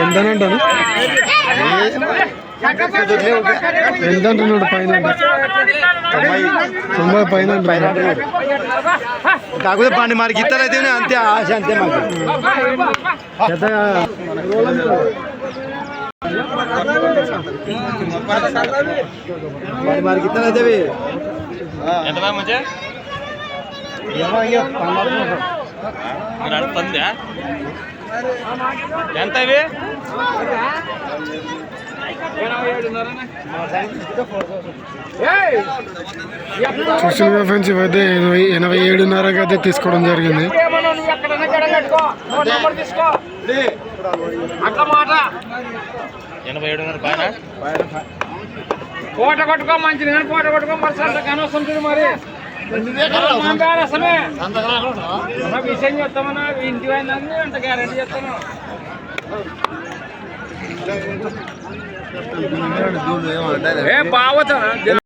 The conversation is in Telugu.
ఎంతనంటాను ఎంత అంటున్నాడు పైన? తొంభై పైన కాకపోతే పండి మనకి ఇతరైతే అంతే ఆశ అంతే మాకు. పెద్దగా మరి మనకి ఇతరైతే ఎంత మంచి నడుస్తుందా ఎంత ఇవి చూసిన ఫ్రెండ్స్ ఇవైతే ఎనభై ఎనభై ఏడున్నరకి అయితే తీసుకోవడం జరిగింది. ఎనభై ఏడున్నర పైన కోట కొట్టుకో మంచిది కానీ కోట కొట్టుకో మరి సంత కనొస్తుంటుంది మరి. రసమే విషయం చెప్తామన్నా ఇంటి అయిందని అంత గ్యారెంటీ చెప్తాను ఏ బావతా